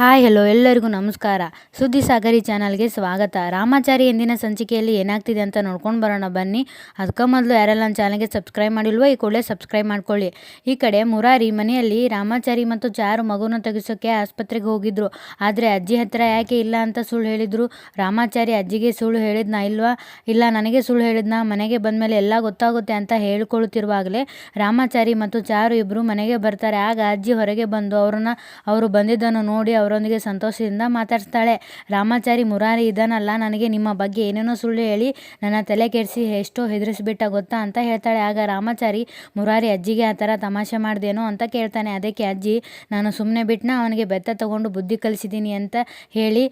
Hi, hello, ಎಲ್ಲರಿಗೂ ನಮಸ್ಕಾರ. ಸುದ್ದಿ ಸಾಗರಿ ಚಾನಲ್ಗೆ ಸ್ವಾಗತ. ರಾಮಾಚಾರಿ ಎಂದಿನ ಸಂಚಿಕೆಯಲ್ಲಿ ಏನಾಗ್ತಿದೆ ಅಂತ ನೋಡ್ಕೊಂಡು ಬರೋಣ ಬನ್ನಿ. ಅದಕ್ಕೆ ಮೊದಲು ಯಾರೆಲ್ಲ ನನ್ನ ಚಾನಲ್ಗೆ ಸಬ್ಸ್ಕ್ರೈಬ್ ಮಾಡಿಲ್ವೋ, ಈ ಕೂಡಲೇ ಸಬ್ಸ್ಕ್ರೈಬ್ ಮಾಡ್ಕೊಳ್ಳಿ. ಈ ಕಡೆ ಮುರಾರಿ ಮನೆಯಲ್ಲಿ ರಾಮಾಚಾರಿ ಮತ್ತು ಚಾರು ಮಗುನ ತೆಗೆಸೋಕ್ಕೆ ಆಸ್ಪತ್ರೆಗೆ ಹೋಗಿದ್ರು. ಆದರೆ ಅಜ್ಜಿ ಹತ್ರ ಯಾಕೆ ಇಲ್ಲ ಅಂತ ಸುಳ್ಳು ಹೇಳಿದರು? ರಾಮಾಚಾರಿ ಅಜ್ಜಿಗೆ ಸುಳ್ಳು ಹೇಳಿದ್ನಾ ಇಲ್ವಾ? ಇಲ್ಲ, ನನಗೆ ಸುಳ್ಳು ಹೇಳಿದ್ನಾ? ಮನೆಗೆ ಬಂದ ಮೇಲೆ ಎಲ್ಲ ಗೊತ್ತಾಗುತ್ತೆ ಅಂತ ಹೇಳ್ಕೊಳ್ತಿರುವಾಗಲೇ ರಾಮಾಚಾರಿ ಮತ್ತು ಚಾರು ಇಬ್ಬರು ಮನೆಗೆ ಬರ್ತಾರೆ. ಆಗ ಅಜ್ಜಿ ಹೊರಗೆ ಬಂದು ಅವ್ರನ್ನ, ಅವರು ಬಂದಿದ್ದನ್ನು ನೋಡಿ ಅವರೊಂದಿಗೆ ಸಂತೋಷದಿಂದ ಮಾತಾಡ್ತಾಳೆ ರಾಮಾಚಾರಿ ಮುರಾರಿ ಇದ್ದಾನಲ್ಲ ನನಗೆ ನಿಮ್ಮ ಬಗ್ಗೆ ಏನೇನೋ ಸುಳ್ಳು ಹೇಳಿ ನನ್ನ ತಲೆ ಕೆಡಿಸಿ ಎಷ್ಟೋ ಹೆದರಿಸಿಬಿಟ್ಟ ಗೊತ್ತಾ? ಅಂತ ಹೇಳ್ತಾಳೆ. ಆಗ ರಾಮಾಚಾರಿ ಮುರಾರಿ ಅಜ್ಜಿಗೆ ಆ ಥರ ತಮಾಷೆ ಮಾಡ್ದೇನೋ ಅಂತ ಕೇಳ್ತಾನೆ. ಅದಕ್ಕೆ ಅಜ್ಜಿ, ನಾನು ಸುಮ್ಮನೆ ಬಿಟ್ಟನ ಅವನಿಗೆ ಬೆತ್ತ ತಗೊಂಡು ಬುದ್ಧಿ ಕಲಿಸಿದ್ದೀನಿ ಅಂತ ಹೇಳಿ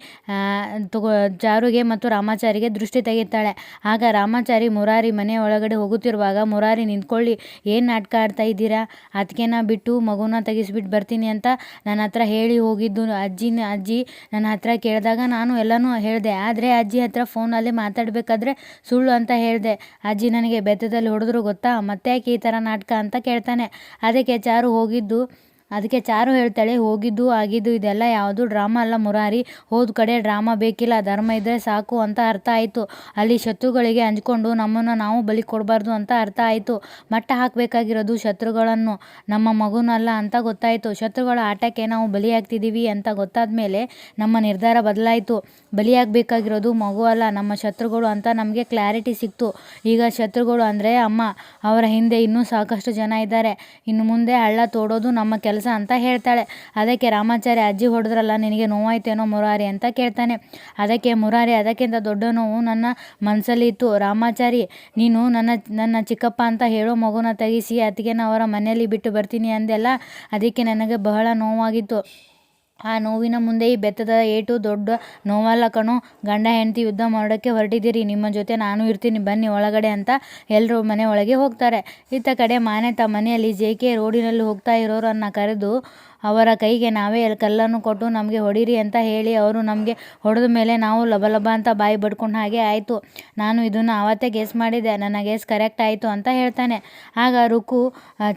ತಗೋ, ಜಾರುಗೆ ಮತ್ತು ರಾಮಾಚಾರಿಗೆ ದೃಷ್ಟಿ ತೆಗಿತಾಳೆ ಆಗ ರಾಮಾಚಾರಿ ಮುರಾರಿ ಮನೆ ಒಳಗಡೆ ಹೋಗುತ್ತಿರುವಾಗ ಮುರಾರಿ ನಿಂತ್ಕೊಳ್ಳಿ. ಏನು ನಾಟಕ ಆಡ್ತಾ ಇದ್ದೀರಾ? ಅದಕ್ಕೆನ ಬಿಟ್ಟು ಮಗುನ ತೆಗಿಸ್ಬಿಟ್ಟು ಬರ್ತೀನಿ ಅಂತ ನನ್ನ ಹತ್ರ ಹೇಳಿ ಹೋಗಿದ್ದು ಅಜ್ಜಿನ ಅಜ್ಜಿ ನನ್ನ ಹತ್ರ ಕೇಳಿದಾಗ ನಾನು ಎಲ್ಲನೂ ಹೇಳಿದೆ, ಆದರೆ ಅಜ್ಜಿ ಹತ್ರ ಫೋನಲ್ಲಿ ಮಾತಾಡಬೇಕಾದ್ರೆ ಸುಳ್ಳು ಅಂತ ಹೇಳಿದೆ. ಅಜ್ಜಿ ನನಗೆ ಬೆತ್ತದಲ್ಲಿ ಹೊಡೆದ್ರು ಗೊತ್ತಾ? ಮತ್ತೆ ಯಾಕೆ ಈ ಥರ ನಾಟಕ ಅಂತ ಕೇಳ್ತಾನೆ. ಅದಕ್ಕೆ ಚಾರು ಹೋಗಿದ್ದು ಅದಕ್ಕೆ ಚಾರು ಹೇಳ್ತಾಳೆ, ಹೋಗಿದ್ದು, ಆಗಿದ್ದು, ಇದೆಲ್ಲ ಯಾವುದು? ಡ್ರಾಮಾ ಅಲ್ಲ ಮುರಾರಿ. ಹೋದ ಕಡೆ ಡ್ರಾಮಾ ಬೇಕಿಲ್ಲ, ಧರ್ಮ ಇದ್ದರೆ ಸಾಕು ಅಂತ ಅರ್ಥ ಆಯಿತು. ಅಲ್ಲಿ ಶತ್ರುಗಳಿಗೆ ಹಂಚ್ಕೊಂಡು ನಮ್ಮನ್ನು ನಾವು ಬಲಿ ಕೊಡಬಾರ್ದು ಅಂತ ಅರ್ಥ ಆಯಿತು. ಮಟ್ಟ ಹಾಕಬೇಕಾಗಿರೋದು ಶತ್ರುಗಳನ್ನು. ನಮ್ಮ ಮಗುನಲ್ಲ ಅಂತ ಗೊತ್ತಾಯಿತು. ಶತ್ರುಗಳ ಆಟಕ್ಕೆ ನಾವು ಬಲಿಯಾಗ್ತಿದ್ದೀವಿ ಅಂತ ಗೊತ್ತಾದ ಮೇಲೆ ನಮ್ಮ ನಿರ್ಧಾರ ಬದಲಾಯಿತು. ಬಲಿಯಾಗಬೇಕಾಗಿರೋದು ಮಗು ಅಲ್ಲ, ನಮ್ಮ ಶತ್ರುಗಳು ಅಂತ ನಮಗೆ ಕ್ಲಾರಿಟಿ ಸಿಕ್ತು. ಈಗ ಶತ್ರುಗಳು ಅಂದರೆ ಅಮ್ಮ. ಅವರ ಹಿಂದೆ ಇನ್ನೂ ಸಾಕಷ್ಟು ಜನ ಇದ್ದಾರೆ. ಇನ್ನು ಮುಂದೆ ಹಳ್ಳ ತೋಡೋದು ನಮ್ಮ ಕೆಲಸ. ಕೆಲಸ ಅಂತ ಹೇಳ್ತಾಳೆ. ಅದಕ್ಕೆ ರಾಮಾಚಾರಿ ಅಜ್ಜಿ ಹೊಡೆದ್ರಲ್ಲ, ನಿನಗೆ ನೋವಾಯ್ತೇನೋ ಮುರಾರಿ ಅಂತ ಕೇಳ್ತಾನೆ. ಅದಕ್ಕೆ ಮುರಾರಿ, ಅದಕ್ಕಿಂತ ದೊಡ್ಡ ನೋವು ನನ್ನ ಮನಸ್ಸಲ್ಲಿ ಇತ್ತು ರಾಮಾಚಾರಿ, ನೀನು ನನ್ನ ನನ್ನ ಚಿಕ್ಕಪ್ಪ ಅಂತ ಹೇಳೋ ಮಗುನ ತೆಗಿಸಿ ಅವರ ಮನೆಯಲ್ಲಿ ಬಿಟ್ಟು ಬರ್ತೀನಿ ಅಂದೆಲ್ಲ. ಅದಕ್ಕೆ ನನಗೆ ಬಹಳ ನೋವಾಗಿತ್ತು. ಆ ನೋವಿನ ಮುಂದೆ ಈ ಬೆತ್ತದ ಏಟು ದೊಡ್ಡ ನೋವಲ್ಲ ಕಣೋ ಗಂಡ ಹೆಂಡತಿ ಯುದ್ಧ ಮಾಡೋಕ್ಕೆ ಹೊರಟಿದ್ದೀರಿ. ನಿಮ್ಮ ಜೊತೆ ನಾನು ಇರ್ತೀನಿ. ಬನ್ನಿ ಒಳಗಡೆ ಅಂತ ಎಲ್ಲರೂ ಮನೆ ಒಳಗೆ ಹೋಗ್ತಾರೆ. ಇತ್ತ ಕಡೆ ಮಾನ್ಯತಾ ಮನೆಯಲ್ಲಿ ಜೆ ಕೆ ರೋಡಿನಲ್ಲಿ ಹೋಗ್ತಾ ಇರೋರನ್ನು ಕರೆದು ಅವರ ಕೈಗೆ ನಾವೇ ಕಲ್ಲನ್ನು ಕೊಟ್ಟು ನಮಗೆ ಹೊಡೀರಿ ಅಂತ ಹೇಳಿ ಅವರು ನಮಗೆ ಹೊಡೆದ ಮೇಲೆ ನಾವು ಲಬಲಬ ಅಂತ ಬಾಯಿ ಬಡ್ಕೊಂಡು ಹಾಗೆ ಆಯಿತು. ನಾನು ಇದನ್ನು ಆವತ್ತೇ ಗೆಸ್ ಮಾಡಿದೆ ನನ್ನ ಗೆಸ್ ಕರೆಕ್ಟ್ ಆಯಿತು ಅಂತ ಹೇಳ್ತಾನೆ. ಆಗ ರುಕು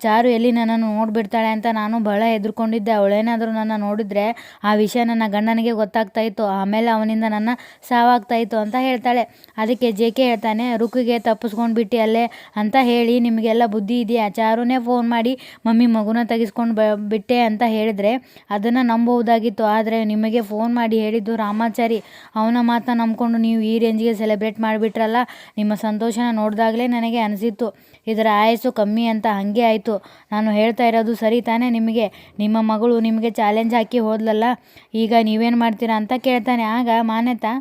ಚಾರು ಎಲ್ಲಿ ನನ್ನನ್ನು ನೋಡಿಬಿಡ್ತಾಳೆ ಅಂತ ನಾನು ಬಹಳ ಹೆದರ್ಕೊಂಡಿದ್ದೆ. ಅವಳೇನಾದರೂ ನನ್ನ ನೋಡಿದರೆ ಆ ವಿಷಯ ನನ್ನ ಗಂಡನಿಗೆ ಗೊತ್ತಾಗ್ತಾ ಇತ್ತು. ಆಮೇಲೆ ಅವನಿಂದ ನನ್ನ ಸಾವಾಗ್ತಾ ಇತ್ತು ಅಂತ ಹೇಳ್ತಾಳೆ. ಅದಕ್ಕೆ ಜೆ ಕೆ ಹೇಳ್ತಾನೆ ರುಕ್ಕಿಗೆ ತಪ್ಪಿಸ್ಕೊಂಡು ಬಿಟ್ಟು ಅಲ್ಲೇ ಅಂತ ಹೇಳಿ ನಿಮಗೆಲ್ಲ ಬುದ್ಧಿ ಇದೆಯಾ? ಚಾರುನೇ ಫೋನ್ ಮಾಡಿ, ಮಮ್ಮಿ ಮಗುನ ತೆಗೆಸ್ಕೊಂಡು ಬಿಟ್ಟೆ ಅಂತ ಹೇಳಿದರೆ ಅದನ್ನು ನಂಬಬಹುದಾಗಿತ್ತು ಆದರೆ ನಿಮಗೆ ಫೋನ್ ಮಾಡಿ ಹೇಳಿದ್ದು ರಾಮಾಚಾರಿ. ಅವನ ಮಾತನ್ನ ನಂಬಿಕೊಂಡು ನೀವು ಈ ರೇಂಜ್ಗೆ ಸೆಲೆಬ್ರೇಟ್ ಮಾಡಿಬಿಟ್ರಲ್ಲ, ನಿಮ್ಮ ಸಂತೋಷನ ನೋಡಿದಾಗಲೇ ನನಗೆ ಅನಿಸಿತ್ತು. ಇದರ ಆಯಸ್ಸು ಕಮ್ಮಿ ಅಂತ ಹಾಗೆ ಆಯಿತು. ನಾನು ಹೇಳ್ತಾ ಇರೋದು ಸರಿ ತಾನೇ ನಿಮಗೆ? ನಿಮ್ಮ ಮಗಳು ನಿಮಗೆ ಚಾಲೆಂಜ್ ಹಾಕಿ ಹೋದ್ಲಲ್ಲ? ಈಗ ನೀವೇನು ಮಾಡ್ತೀರಾ ಅಂತ ಕೇಳ್ತಾನೆ. ಆಗ ಮಾನ್ಯತಾ,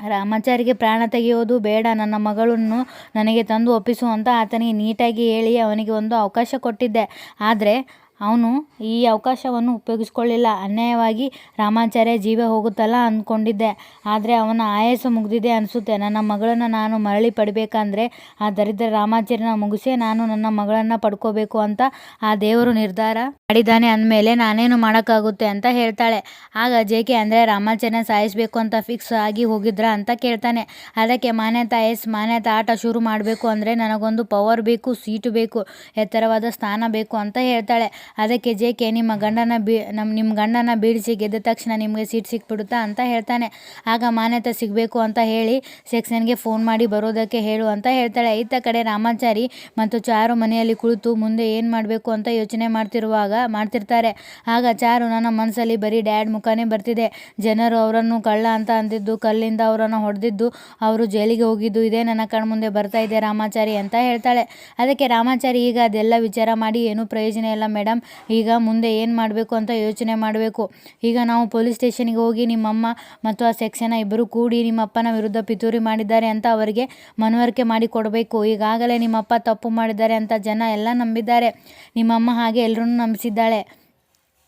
ರಾಮಾಚಾರಿಗೆ ಪ್ರಾಣ ತೆಗೆಯೋದು ಬೇಡ. ನನ್ನ ಮಗಳನ್ನು ನನಗೆ ತಂದು ಒಪ್ಪಿಸು ಅಂತ ಆತನಿಗೆ ನೀಟಾಗಿ ಹೇಳಿ ಅವನಿಗೆ ಒಂದು ಅವಕಾಶ ಕೊಟ್ಟಿದ್ದೆ. ಆದರೆ ಅವನು ಈ ಅವಕಾಶವನ್ನು ಉಪಯೋಗಿಸ್ಕೊಳ್ಳಿಲ್ಲ. ಅನ್ಯಾಯವಾಗಿ ರಾಮಾಚಾರ್ಯ ಜೀವ ಹೋಗುತ್ತಲ್ಲ ಅಂದ್ಕೊಂಡಿದ್ದೆ ಆದರೆ ಅವನ ಆಯಾಸ ಮುಗಿದಿದೆ ಅನಿಸುತ್ತೆ. ನನ್ನ ಮಗಳನ್ನು ನಾನು ಮರಳಿ ಪಡಿಬೇಕಂದ್ರೆ ಆ ದರಿದ್ರ ರಾಮಾಚಾರ್ಯನ ಮುಗಿಸೇ ನಾನು ನನ್ನ ಮಗಳನ್ನು ಪಡ್ಕೋಬೇಕು ಅಂತ ಆ ದೇವರು ನಿರ್ಧಾರ ಮಾಡಿದ್ದಾನೆ ಅಂದಮೇಲೆ ನಾನೇನು ಮಾಡೋಕ್ಕಾಗುತ್ತೆ ಅಂತ ಹೇಳ್ತಾಳೆ. ಆಗ ಜೆ ಕೆ ಅಂದರೆ ರಾಮಾಚಾರ್ಯನ ಸಾಯಿಸಬೇಕು ಅಂತ ಫಿಕ್ಸ್ ಆಗಿ ಹೋಗಿದ್ರ ಅಂತ ಕೇಳ್ತಾನೆ. ಅದಕ್ಕೆ ಮಾನ್ಯತಾ ಎಸ್, ಮಾನ್ಯತಾ ಆಟ ಶುರು ಮಾಡಬೇಕು ಅಂದರೆ ನನಗೊಂದು ಪವರ್ ಬೇಕು ಸೀಟು ಬೇಕು, ಎತ್ತರವಾದ ಸ್ಥಾನ ಬೇಕು ಅಂತ ಹೇಳ್ತಾಳೆ. ಅದಕ್ಕೆ ಜೆ ಕೆ ನಿಮ್ಮ ಗಂಡನ ಬಿ ನಮ್ಮ ನಿಮ್ಮ ಗಂಡನ ಬೀಳಿಸಿ ಗೆದ್ದ ತಕ್ಷಣ ನಿಮಗೆ ಸೀಟ್ ಸಿಕ್ಬಿಡುತ್ತಾ ಅಂತ ಹೇಳ್ತಾನೆ. ಆಗ ಮಾನ್ಯತೆ ಸಿಗಬೇಕು ಅಂತ ಹೇಳಿ ಸೆಕ್ಷನ್ಗೆ ಫೋನ್ ಮಾಡಿ ಬರೋದಕ್ಕೆ ಹೇಳು ಅಂತ ಹೇಳ್ತಾಳೆ. ಇತ್ತ ಕಡೆ ರಾಮಾಚಾರಿ ಮತ್ತು ಚಾರು ಮನೆಯಲ್ಲಿ ಕುಳಿತು ಮುಂದೆ ಏನು ಮಾಡಬೇಕು ಅಂತ ಯೋಚನೆ ಮಾಡ್ತಿರುವಾಗ ಮಾಡ್ತಿರ್ತಾರೆ. ಆಗ ಚಾರು ನನ್ನ ಮನಸ್ಸಲ್ಲಿ ಬರೀ ಡ್ಯಾಡ್ ಮುಖನೇ ಬರ್ತಿದೆ. ಜನರು ಅವರನ್ನು ಕಳ್ಳ ಅಂತ ಅಂದಿದ್ದು, ಕಲ್ಲಿಂದ ಅವರನ್ನು ಹೊಡೆದಿದ್ದು, ಅವರು ಜೈಲಿಗೆ ಹೋಗಿದ್ದು, ಇದೇ ನನ್ನ ಕಣ್ಮುಂದೆ ಬರ್ತಾ ಇದೆ ರಾಮಾಚಾರಿ ಅಂತ ಹೇಳ್ತಾಳೆ. ಅದಕ್ಕೆ ರಾಮಾಚಾರಿ ಈಗ ಅದೆಲ್ಲ ವಿಚಾರ ಮಾಡಿ, ಏನೂ ಪ್ರಯೋಜನ ಇಲ್ಲ ಮೇಡಮ್ ಈಗ ಮುಂದೆ ಏನು ಮಾಡಬೇಕು ಅಂತ ಯೋಚನೆ ಮಾಡಬೇಕು. ಈಗ ನಾವು ಪೊಲೀಸ್ ಸ್ಟೇಷನ್ಗೆ ಹೋಗಿ ನಿಮ್ಮಮ್ಮ ಮತ್ತು ಆ ಸೆಕ್ಷನ ಇಬ್ಬರು ಕೂಡಿ ನಿಮ್ಮಪ್ಪನ ವಿರುದ್ಧ ಪಿತೂರಿ ಮಾಡಿದ್ದಾರೆ ಅಂತ ಅವರಿಗೆ ಮನವರಿಕೆ ಮಾಡಿ ಕೊಡಬೇಕು. ಈಗಾಗಲೇ ನಿಮ್ಮಪ್ಪ ತಪ್ಪು ಮಾಡಿದ್ದಾರೆ ಅಂತ ಜನ ಎಲ್ಲ ನಂಬಿದ್ದಾರೆ. ನಿಮ್ಮಮ್ಮ ಹಾಗೆ ಎಲ್ಲರನ್ನೂ ನಂಬಿಸಿದ್ದಾಳೆ.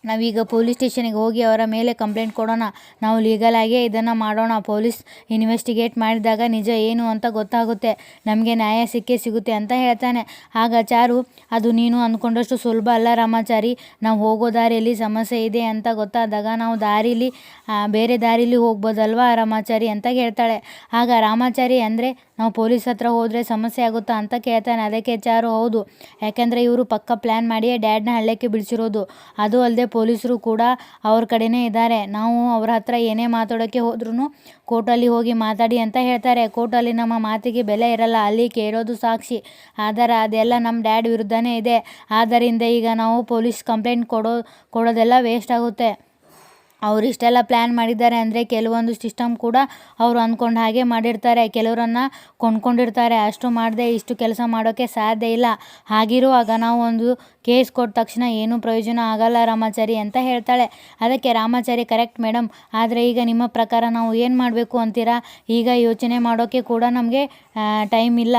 ನಾವೀಗ ಪೊಲೀಸ್ ಸ್ಟೇಷನಿಗೆ ಹೋಗಿ ಅವರ ಮೇಲೆ ಕಂಪ್ಲೇಂಟ್ ಕೊಡೋಣ. ನಾವು ಲೀಗಲಾಗೇ ಇದನ್ನು ಮಾಡೋಣ. ಪೊಲೀಸ್ ಇನ್ವೆಸ್ಟಿಗೇಟ್ ಮಾಡಿದಾಗ ನಿಜ ಏನು ಅಂತ ಗೊತ್ತಾಗುತ್ತೆ. ನಮಗೆ ನ್ಯಾಯ ಸಿಕ್ಕೇ ಸಿಗುತ್ತೆ ಅಂತ ಹೇಳ್ತಾನೆ. ಆಗ ಚಾರು, ಅದು ನೀನು ಅಂದ್ಕೊಂಡಷ್ಟು ಸುಲಭ ಅಲ್ಲ ರಾಮಾಚಾರಿ. ನಾವು ಹೋಗೋ ದಾರಿಯಲ್ಲಿ ಸಮಸ್ಯೆ ಇದೆ ಅಂತ ಗೊತ್ತಾದಾಗ ನಾವು ದಾರಿಲಿ ಬೇರೆ ದಾರಿಲಿ ಹೋಗ್ಬೋದಲ್ವಾ ರಾಮಾಚಾರಿ ಅಂತ ಹೇಳ್ತಾಳೆ. ಆಗ ರಾಮಾಚಾರಿ ಅಂದರೆ ನಾವು ಪೊಲೀಸ್ ಹತ್ರ ಹೋದರೆ ಸಮಸ್ಯೆ ಆಗುತ್ತಾ ಅಂತ ಕೇಳ್ತಾನೆ. ಅದಕ್ಕೆ ಚಾರು ಹೌದು. ಯಾಕೆಂದರೆ ಇವರು ಪಕ್ಕ ಪ್ಲ್ಯಾನ್ ಮಾಡಿಯೇ ಡ್ಯಾಡ್ನ ಹಳ್ಳಕ್ಕೆ ಬಿಡಿಸಿರೋದು. ಅದು ಅಲ್ಲದೆ ಪೊಲೀಸರು ಕೂಡ ಅವ್ರ ಕಡೆನೇ ಇದ್ದಾರೆ. ನಾವು ಅವ್ರ ಹತ್ರ ಏನೇ ಮಾತಾಡೋಕ್ಕೆ ಹೋದ್ರೂ ಕೋರ್ಟಲ್ಲಿ ಹೋಗಿ ಮಾತಾಡಿ ಅಂತ ಹೇಳ್ತಾರೆ. ಕೋರ್ಟಲ್ಲಿ ನಮ್ಮ ಮಾತಿಗೆ ಬೆಲೆ ಇರಲ್ಲ. ಅಲ್ಲಿ ಕೇಳೋದು ಸಾಕ್ಷಿ. ಆದರೆ ಅದೆಲ್ಲ ನಮ್ಮ ಡ್ಯಾಡ್ ವಿರುದ್ಧನೇ ಇದೆ. ಆದ್ದರಿಂದ ಈಗ ನಾವು ಪೊಲೀಸ್ ಕಂಪ್ಲೇಂಟ್ ಕೊಡೋ, ಕೊಡೋದೆಲ್ಲ ವೇಸ್ಟ್ ಆಗುತ್ತೆ. ಅವ್ರು ಇಷ್ಟೆಲ್ಲ ಪ್ಲ್ಯಾನ್ ಮಾಡಿದ್ದಾರೆ ಅಂದರೆ ಕೆಲವೊಂದು ಸಿಸ್ಟಮ್ ಕೂಡ ಅವರು ಅಂದ್ಕೊಂಡು ಹಾಗೆ ಮಾಡಿರ್ತಾರೆ. ಕೆಲವರನ್ನ ಕೊಂಡ್ಕೊಂಡಿರ್ತಾರೆ. ಅಷ್ಟು ಮಾಡದೆ ಇಷ್ಟು ಕೆಲಸ ಮಾಡೋಕ್ಕೆ ಸಾಧ್ಯ ಇಲ್ಲ. ಹಾಗಿರುವಾಗ ನಾವು ಒಂದು ಕೇಸ್ ಕೊಟ್ಟ ತಕ್ಷಣ ಏನೂ ಪ್ರಯೋಜನ ಆಗಲ್ಲ ರಾಮಾಚಾರಿ ಅಂತ ಹೇಳ್ತಾಳೆ. ಅದಕ್ಕೆ ರಾಮಾಚಾರಿ ಕರೆಕ್ಟ್ ಮೇಡಮ್ ಆದರೆ ಈಗ ನಿಮ್ಮ ಪ್ರಕಾರ ನಾವು ಏನು ಮಾಡಬೇಕು ಅಂತೀರಾ? ಈಗ ಯೋಚನೆ ಮಾಡೋಕ್ಕೆ ಕೂಡ ನಮಗೆ ಟೈಮ್ ಇಲ್ಲ.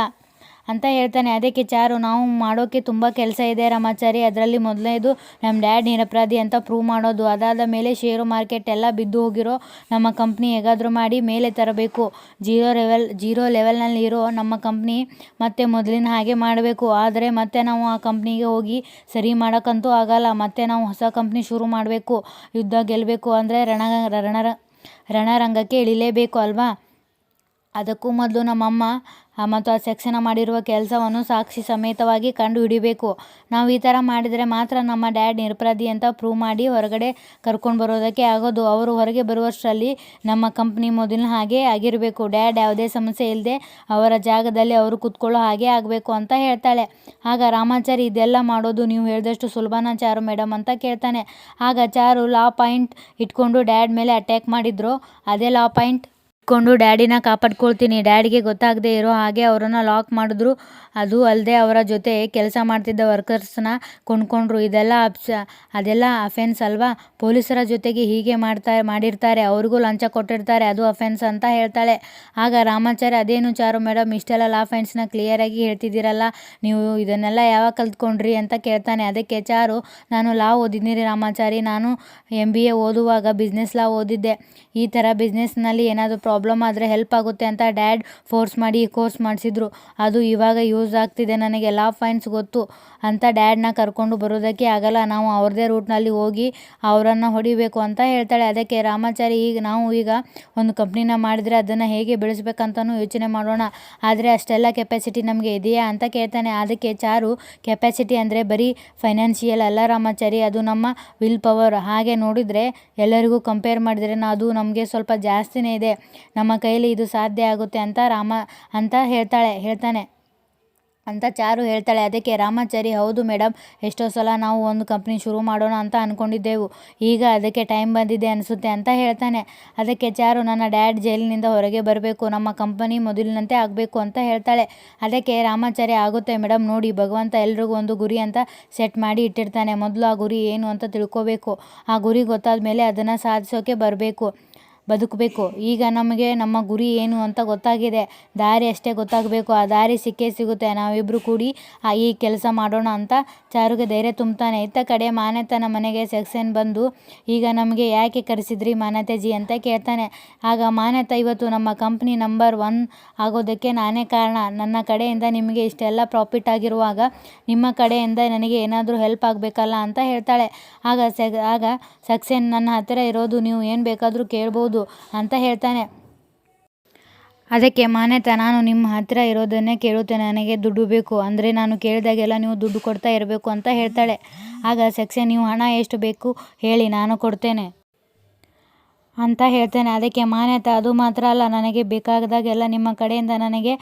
ಅಂತ ಹೇಳ್ತಾನೆ. ಅದಕ್ಕೆ ಚಾರು, ನಾವು ಮಾಡೋಕ್ಕೆ ತುಂಬ ಕೆಲಸ ಇದೆ ರಾಮಾಚಾರಿ. ಅದರಲ್ಲಿ ಮೊದಲನೇದು ನಮ್ಮ ಡ್ಯಾಡ್ ನಿರಪರಾಧಿ ಅಂತ ಪ್ರೂವ್ ಮಾಡೋದು. ಅದಾದ ಮೇಲೆ ಷೇರು ಮಾರ್ಕೆಟ್ ಎಲ್ಲ ಬಿದ್ದು ಹೋಗಿರೋ ನಮ್ಮ ಕಂಪ್ನಿ ಹೇಗಾದರೂ ಮಾಡಿ ಮೇಲೆ ತರಬೇಕು. ಜೀರೋ ಲೆವೆಲ್ ಜೀರೋ ಲೆವೆಲ್ನಲ್ಲಿ ಇರೋ ನಮ್ಮ ಕಂಪ್ನಿ ಮತ್ತೆ ಮೊದಲಿನ ಹಾಗೆ ಮಾಡಬೇಕು. ಆದರೆ ಮತ್ತೆ ನಾವು ಆ ಕಂಪ್ನಿಗೆ ಹೋಗಿ ಸರಿ ಮಾಡೋಕ್ಕಂತೂ ಆಗಲ್ಲ. ಮತ್ತೆ ನಾವು ಹೊಸ ಕಂಪ್ನಿ ಶುರು ಮಾಡಬೇಕು. ಯುದ್ಧ ಗೆಲ್ಲಬೇಕು ಅಂದರೆ ರಣ ರಣ ರಣರಂಗಕ್ಕೆ ಇಳಿಲೇಬೇಕು ಅಲ್ವಾ? ಅದಕ್ಕೂ ಮೊದಲು ನಮ್ಮಮ್ಮ ಮತ್ತು ಆ ಸೆಕ್ಷನ ಮಾಡಿರುವ ಕೆಲಸವನ್ನು ಸಾಕ್ಷಿ ಸಮೇತವಾಗಿ ಕಂಡು ಹಿಡಿಬೇಕು ನಾವು ಈ ಥರ ಮಾಡಿದರೆ ಮಾತ್ರ ನಮ್ಮ ಡ್ಯಾಡ್ ನಿರಪರಾಧಿ ಅಂತ ಪ್ರೂವ್ ಮಾಡಿ ಹೊರಗಡೆ ಕರ್ಕೊಂಡು ಬರೋದಕ್ಕೆ ಆಗೋದು. ಅವರು ಹೊರಗೆ ಬರುವಷ್ಟರಲ್ಲಿ ನಮ್ಮ ಕಂಪ್ನಿ ಮೊದಲಿನ ಹಾಗೆ ಆಗಿರಬೇಕು. ಡ್ಯಾಡ್ ಯಾವುದೇ ಸಮಸ್ಯೆ ಇಲ್ಲದೆ ಅವರ ಜಾಗದಲ್ಲಿ ಅವರು ಕೂತ್ಕೊಳ್ಳೋ ಹಾಗೆ ಆಗಬೇಕು ಅಂತ ಹೇಳ್ತಾಳೆ. ಆಗ ರಾಮಾಚಾರಿ, ಇದೆಲ್ಲ ಮಾಡೋದು ನೀವು ಹೇಳಿದಷ್ಟು ಸುಲಭನ ಚಾರು ಮೇಡಮ್ ಅಂತ ಕೇಳ್ತಾನೆ. ಆಗ ಚಾರು ಲಾ ಪಾಯಿಂಟ್ ಇಟ್ಕೊಂಡು ಡ್ಯಾಡ್ ಮೇಲೆ ಅಟ್ಯಾಕ್ ಮಾಡಿದ್ರು. ಅದೇ ಲಾ ಪಾಯಿಂಟ್ ಇಟ್ಕೊಂಡು ಡ್ಯಾಡಿನ ಕಾಪಾಡ್ಕೊಳ್ತೀನಿ. ಡ್ಯಾಡಿಗೆ ಗೊತ್ತಾಗದೆ ಇರೋ ಹಾಗೆ ಅವರನ್ನು ಲಾಕ್ ಮಾಡಿದ್ರು. ಅದು ಅಲ್ಲದೆ ಅವರ ಜೊತೆ ಕೆಲಸ ಮಾಡ್ತಿದ್ದ ವರ್ಕರ್ಸ್ನ ಕೊಂಡ್ಕೊಂಡ್ರು. ಇದೆಲ್ಲ ಅಪ್ಸ ಅದೆಲ್ಲ ಅಫೆನ್ಸ್ ಅಲ್ವಾ? ಪೊಲೀಸರ ಜೊತೆಗೆ ಹೀಗೆ ಮಾಡ್ತಾ, ಮಾಡಿರ್ತಾರೆ. ಅವ್ರಿಗೂ ಲಂಚ ಕೊಟ್ಟಿರ್ತಾರೆ. ಅದು ಅಫೆನ್ಸ್ ಅಂತ ಹೇಳ್ತಾಳೆ. ಆಗ ರಾಮಾಚಾರ್ಯ ಅದೇನು ಚಾರು ಮೇಡಮ್, ಇಷ್ಟೆಲ್ಲ ಲಾ ಫೈನ್ಸ್ನ ಕ್ಲಿಯರಾಗಿ ಹೇಳ್ತಿದ್ದೀರಲ್ಲ? ನೀವು ಇದನ್ನೆಲ್ಲ ಯಾವಾಗ ಕಲ್ತ್ಕೊಂಡ್ರಿ ಅಂತ ಕೇಳ್ತಾನೆ. ಅದಕ್ಕೆ ಚಾರು, ನಾನು ಲಾ ಓದಿದ್ದೀನಿ ರಾಮಾಚಾರಿ. ನಾನು ಎಂ ಬಿ ಎ ಓದುವಾಗ ಬಿಸ್ನೆಸ್ ಲಾ ಓದಿದ್ದೆ. ಈ ಥರ ಬಿಸ್ನೆಸ್ನಲ್ಲಿ ಏನಾದರೂ ಪ್ರಾಬ್ಲಮ್ ಆದರೆ ಹೆಲ್ಪ್ ಆಗುತ್ತೆ ಅಂತ ಡ್ಯಾಡ್ ಫೋರ್ಸ್ ಮಾಡಿ ಈ ಕೋರ್ಸ್ ಮಾಡಿಸಿದ್ರು. ಅದು ಇವಾಗ ಯೂಸ್ ಆಗ್ತಿದೆ ನನಗೆ ಲಾ ಫೈನ್ಸ್ ಗೊತ್ತು ಅಂತ ಡ್ಯಾಡ್ನ ಕರ್ಕೊಂಡು ಬರೋದಕ್ಕೆ ಆಗಲ್ಲ. ನಾವು ಅವ್ರದ್ದೇ ರೂಟ್ನಲ್ಲಿ ಹೋಗಿ ಅವರನ್ನು ಹೊಡಿಬೇಕು ಅಂತ ಹೇಳ್ತಾಳೆ. ಅದಕ್ಕೆ ರಾಮಾಚಾರಿ, ಈಗ ನಾವು ಈಗ ಒಂದು ಕಂಪ್ನಿನ ಮಾಡಿದರೆ ಅದನ್ನು ಹೇಗೆ ಬೆಳೆಸ್ಬೇಕಂತನೂ ಯೋಚನೆ ಮಾಡೋಣ. ಆದರೆ ಅಷ್ಟೆಲ್ಲ ಕೆಪಾಸಿಟಿ ನಮಗೆ ಇದೆಯಾ ಅಂತ ಕೇಳ್ತಾನೆ. ಅದಕ್ಕೆ ಚಾರು ಕೆಪಾಸಿಟಿ ಅಂದರೆ ಬರೀ ಫೈನಾನ್ಷಿಯಲ್ ಅಲ್ಲ ರಾಮಾಚಾರಿ, ಅದು ನಮ್ಮ ವಿಲ್ ಪವರ್ ಹಾಗೆ ನೋಡಿದರೆ ಎಲ್ಲರಿಗೂ ಕಂಪೇರ್ ಮಾಡಿದರೆ ಅದು ನಮಗೆ ಸ್ವಲ್ಪ ಜಾಸ್ತಿನೇ ಇದೆ. ನಮ್ಮ ಕೈಲಿ ಇದು ಸಾಧ್ಯ ಆಗುತ್ತೆ ಅಂತ ರಾಮ ಅಂತ ಹೇಳ್ತಾಳೆ, ಹೇಳ್ತಾನೆ. ಅಂತ ಚಾರು ಹೇಳ್ತಾಳೆ. ಅದಕ್ಕೆ, ರಾಮಾಚಾರಿ, ಹೌದು ಮೇಡಮ್ ಎಷ್ಟೋ ಸಲ ನಾವು ಒಂದು ಕಂಪ್ನಿ ಶುರು ಮಾಡೋಣ ಅಂತ ಅಂದ್ಕೊಂಡಿದ್ದೆವು ಈಗ ಅದಕ್ಕೆ ಟೈಮ್ ಬಂದಿದೆ ಅನಿಸುತ್ತೆ ಅಂತ ಹೇಳ್ತಾನೆ. ಅದಕ್ಕೆ ಚಾರು, ನನ್ನ ಡ್ಯಾಡ್ ಜೈಲಿನಿಂದ ಹೊರಗೆ ಬರಬೇಕು. ನಮ್ಮ ಕಂಪನಿ ಮೊದಲಿನಂತೆ ಆಗಬೇಕು ಅಂತ ಹೇಳ್ತಾಳೆ. ಅದಕ್ಕೆ, ರಾಮಾಚಾರಿ, ಆಗುತ್ತೆ ಮೇಡಮ್ ನೋಡಿ, ಭಗವಂತ ಎಲ್ರಿಗೂ ಒಂದು ಗುರಿ ಅಂತ ಸೆಟ್ ಮಾಡಿ ಇಟ್ಟಿರ್ತಾನೆ. ಮೊದಲು ಆ ಗುರಿ ಏನು ಅಂತ ತಿಳ್ಕೋಬೇಕು. ಆ ಗುರಿ ಗೊತ್ತಾದ ಮೇಲೆ ಅದನ್ನು ಸಾಧಿಸೋಕೆ ಬರಬೇಕು. ಬದುಕಬೇಕು. ಈಗ ನಮಗೆ ನಮ್ಮ ಗುರಿ ಏನು ಅಂತ ಗೊತ್ತಾಗಿದೆ. ದಾರಿ ಅಷ್ಟೇ ಗೊತ್ತಾಗಬೇಕು. ಆ ದಾರಿ ಸಿಕ್ಕೇ ಸಿಗುತ್ತೆ. ನಾವಿಬ್ಬರು ಕೂಡಿ ಆ ಈ ಕೆಲಸ ಮಾಡೋಣ ಅಂತ ಚಾರುಗೆ ಧೈರ್ಯ ತುಂಬ್ತಾನೆ ಇತ್ತ ಕಡೆ ಮಾನ್ಯತನ ಮನೆಗೆ ಸೆಕ್ಷನ್ ಬಂದು ಈಗ ನಮಗೆ ಯಾಕೆ ಕರೆಸಿದ್ರಿ ಮಾನ್ಯತೆಜಿ ಅಂತ ಕೇಳ್ತಾನೆ. ಆಗ ಮಾನ್ಯತ ಇವತ್ತು ನಮ್ಮ ಕಂಪ್ನಿ ನಂಬರ್ ಒನ್ ಆಗೋದಕ್ಕೆ ನಾನೇ ಕಾರಣ. ನನ್ನ ಕಡೆಯಿಂದ ನಿಮಗೆ ಇಷ್ಟೆಲ್ಲ ಪ್ರಾಫಿಟ್ ಆಗಿರುವಾಗ ನಿಮ್ಮ ಕಡೆಯಿಂದ ನನಗೆ ಏನಾದರೂ ಹೆಲ್ಪ್ ಆಗಬೇಕಲ್ಲ ಅಂತ ಹೇಳ್ತಾಳೆ. ಆಗ ಸೆ ಆಗ ಸಕ್ಸೇನ್ ನನ್ನ ಹತ್ತಿರ ಇರೋದು, ನೀವು ಏನು ಬೇಕಾದರೂ ಕೇಳ್ಬೋದು ಅಂತ ಹೇಳ್ತಾನೆ. ಅದಕ್ಕೆ ಮಾನ್ಯತ, ನಾನು ನಿಮ್ಮ ಹತ್ತಿರ ಇರೋದನ್ನೇ ಕೇಳುತ್ತೇನೆ ನನಗೆ ದುಡ್ಡು ಬೇಕು. ಅಂದರೆ ನಾನು ಕೇಳಿದಾಗೆಲ್ಲ ನೀವು ದುಡ್ಡು ಕೊಡ್ತಾ ಇರಬೇಕು ಅಂತ ಹೇಳ್ತಾಳೆ. ಆಗ ಸೆಕ್ಷನ್ ನೀವು ಹಣ ಎಷ್ಟು ಬೇಕು ಹೇಳಿ, ನಾನು ಕೊಡ್ತೇನೆ ಅಂತ ಹೇಳ್ತೇನೆ. ಅದಕ್ಕೆ ಮಾನ್ಯತ, ಅದು ಮಾತ್ರ ಅಲ್ಲ, ನನಗೆ ಬೇಕಾದಾಗೆಲ್ಲ ನಿಮ್ಮ ಕಡೆಯಿಂದ ನನಗೆ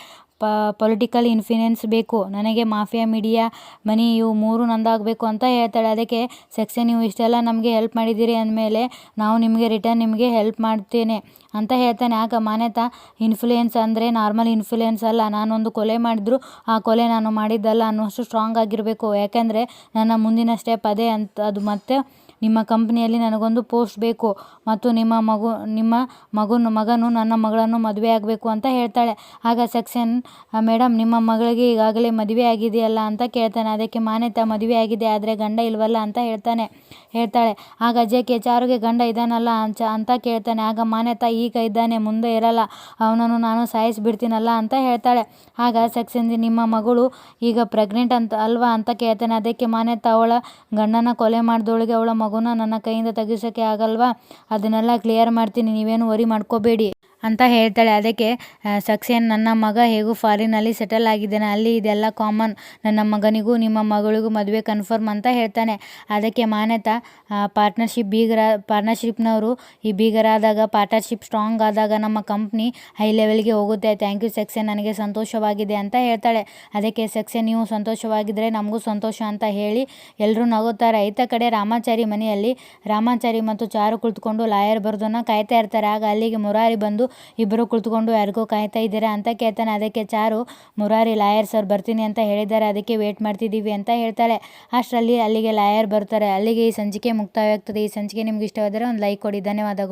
ಪೊಲಿಟಿಕಲ್ ಇನ್ಫ್ಲುಯೆನ್ಸ್ ಬೇಕು. ನನಗೆ ಮಾಫಿಯಾ ಮೀಡಿಯಾ ಮನಿ ಇವು ಮೂರು ನಂದಾಗಬೇಕು ಅಂತ ಹೇಳ್ತಾಳೆ. ಅದಕ್ಕೆ ಸೆಕ್ಷನ್ ನೀವು ಇಷ್ಟೆಲ್ಲ ನಮಗೆ ಹೆಲ್ಪ್ ಮಾಡಿದ್ದೀರಿ ಅಂದಮೇಲೆ ನಾವು ನಿಮಗೆ ರಿಟರ್ನ್ ನಿಮಗೆ ಹೆಲ್ಪ್ ಮಾಡ್ತೇನೆ. ಅಂತ ಹೇಳ್ತಾನೆ. ಆಗ ಮಾನ್ಯತಾ ಇನ್ಫ್ಲುಯೆನ್ಸ್ ಅಂದರೆ ನಾರ್ಮಲ್ ಇನ್ಫ್ಲುಯೆನ್ಸ್ ಅಲ್ಲ. ನಾನೊಂದು ಕೊಲೆ ಮಾಡಿದ್ರು, ಆ ಕೊಲೆ ನಾನು ಮಾಡಿದ್ದಲ್ಲ ಅನ್ನುವಷ್ಟು ಸ್ಟ್ರಾಂಗ್ ಆಗಿರಬೇಕು. ಯಾಕೆಂದರೆ ನನ್ನ ಮುಂದಿನ ಸ್ಟೆಪ್ ಅದೇ ಅಂತ ಅದು ಮತ್ತೆ ನಿಮ್ಮ ಕಂಪ್ನಿಯಲ್ಲಿ ನನಗೊಂದು ಪೋಸ್ಟ್ ಬೇಕು. ಮತ್ತು ನಿಮ್ಮ ಮಗು, ನಿಮ್ಮ ಮಗನ, ಮಗನು ನನ್ನ ಮಗಳನ್ನು ಮದುವೆ ಆಗಬೇಕು ಅಂತ ಹೇಳ್ತಾಳೆ. ಆಗ ಸೆಕ್ಷನ್ ಮೇಡಮ್ ನಿಮ್ಮ ಮಗಳಿಗೆ ಈಗಾಗಲೇ ಮದುವೆ ಆಗಿದೆಯಲ್ಲ ಅಂತ ಕೇಳ್ತಾನೆ. ಅದಕ್ಕೆ ಮಾನ್ಯತಾ ಮದುವೆ ಆಗಿದೆ, ಆದರೆ ಗಂಡ ಇಲ್ವಲ್ಲ ಅಂತ ಹೇಳ್ತಾನೆ, ಹೇಳ್ತಾಳೆ. ಆಗ ಜೆ ಚಾರುಗೆ, ಗಂಡ ಇದಾನಲ್ಲ ಅಂತ ಕೇಳ್ತಾನೆ. ಆಗ ಮಾನ್ಯತಾ ಈಗ ಇದ್ದಾನೆ, ಮುಂದೆ ಇರಲ್ಲ. ಅವನನ್ನು ನಾನು ಸಾಯಿಸಿಬಿಡ್ತೀನಲ್ಲ ಅಂತ ಹೇಳ್ತಾಳೆ. ಆಗ ಸೆಕ್ಷನ್ ನಿಮ್ಮ ಮಗಳು ಈಗ ಪ್ರೆಗ್ನೆಂಟ್ ಅಂತ, ಅಲ್ವಾ? ಅಂತ ಕೇಳ್ತಾನೆ. ಅದಕ್ಕೆ ಮಾನೆ ಅವಳ ಗಂಡನ ಕೊಲೆ ಮಾಡಿದವಳಿಗೆ ಅವಳ ಮಗುನ ನನ್ನ ಕೈಯಿಂದ ತೆಗಿಸೋಕ್ಕೆ ಆಗಲ್ವಾ? ಅದನ್ನೆಲ್ಲ ಕ್ಲಿಯರ್ ಮಾಡ್ತೀನಿ. ನೀವೇನು ವರಿ ಮಾಡ್ಕೋಬೇಡಿ. ಅಂತ ಹೇಳ್ತಾಳೆ. ಅದಕ್ಕೆ ಸಕ್ಸೇನ್, ನನ್ನ ಮಗ ಹೇಗೂ ಫಾರಿನಲ್ಲಿ ಸೆಟಲ್ ಆಗಿದ್ದಾನೆ. ಅಲ್ಲಿ ಇದೆಲ್ಲ ಕಾಮನ್. ನನ್ನ ಮಗನಿಗೂ ನಿಮ್ಮ ಮಗಳಿಗೂ ಮದುವೆ ಕನ್ಫರ್ಮ್ ಅಂತ ಹೇಳ್ತಾನೆ. ಅದಕ್ಕೆ ಮಾನ್ಯತ ಪಾರ್ಟ್ನರ್ಶಿಪ್ ಬೀಗರ, ಪಾರ್ಟ್ನರ್ಶಿಪ್ನವರು ಈ ಬೀಗರಾದಾಗ ಪಾರ್ಟ್ನರ್ಶಿಪ್ ಸ್ಟ್ರಾಂಗ್ ಆದಾಗ ನಮ್ಮ ಕಂಪ್ನಿ ಹೈ ಲೆವೆಲ್ಗೆ ಹೋಗುತ್ತೆ. ಥ್ಯಾಂಕ್ ಯು ಸಕ್ಸೇನ್, ನನಗೆ ಸಂತೋಷವಾಗಿದೆ ಅಂತ ಹೇಳ್ತಾಳೆ. ಅದಕ್ಕೆ, ಸಕ್ಸೇನ್, ನೀವು ಸಂತೋಷವಾಗಿದ್ದರೆ ನಮಗೂ ಸಂತೋಷ ಅಂತ ಹೇಳಿ ಎಲ್ಲರೂ ನಗುತ್ತಾರೆ. ಈತ ಕಡೆ ರಾಮಾಚಾರಿ ಮನೆಯಲ್ಲಿ ರಾಮಾಚಾರಿ ಮತ್ತು ಚಾರು ಕುಳಿತುಕೊಂಡು ಲಾಯರ್ ಬರೋದನ್ನು ಕಾಯ್ತಾ ಇರ್ತಾರೆ. ಆಗ ಅಲ್ಲಿಗೆ ಮುರಾರಿ ಬಂದು ಇಬ್ಬರು ಕುಳಿತುಕೊಂಡು ಯಾರಿಗೋ ಕಾಯ್ತಾ ಇದ್ದೀರಾ ಅಂತ ಕೇಳ್ತಾನೆ. ಅದಕ್ಕೆ ಚಾರು, ಮುರಾರಿ, ಲಾಯರ್ ಸರ್, ಬರ್ತೀನಿ ಅಂತ ಹೇಳಿದ್ದಾರೆ. ಅದಕ್ಕೆ ವೇಟ್ ಮಾಡ್ತಿದ್ದೀವಿ ಅಂತ ಹೇಳ್ತಾಳೆ. ಅಷ್ಟರಲ್ಲಿ ಅಲ್ಲಿಗೆ ಲಾಯರ್ ಬರ್ತಾರೆ. ಅಲ್ಲಿಗೆ ಈ ಸಂಚಿಕೆ ಮುಕ್ತಾಯವಾಗ್ತದೆ. ಈ ಸಂಚಿಕೆ ನಿಮ್ಗೆ ಇಷ್ಟವಾದರೆ ಒಂದು ಲೈಕ್ ಕೊಡಿ. ಧನ್ಯವಾದಗಳು.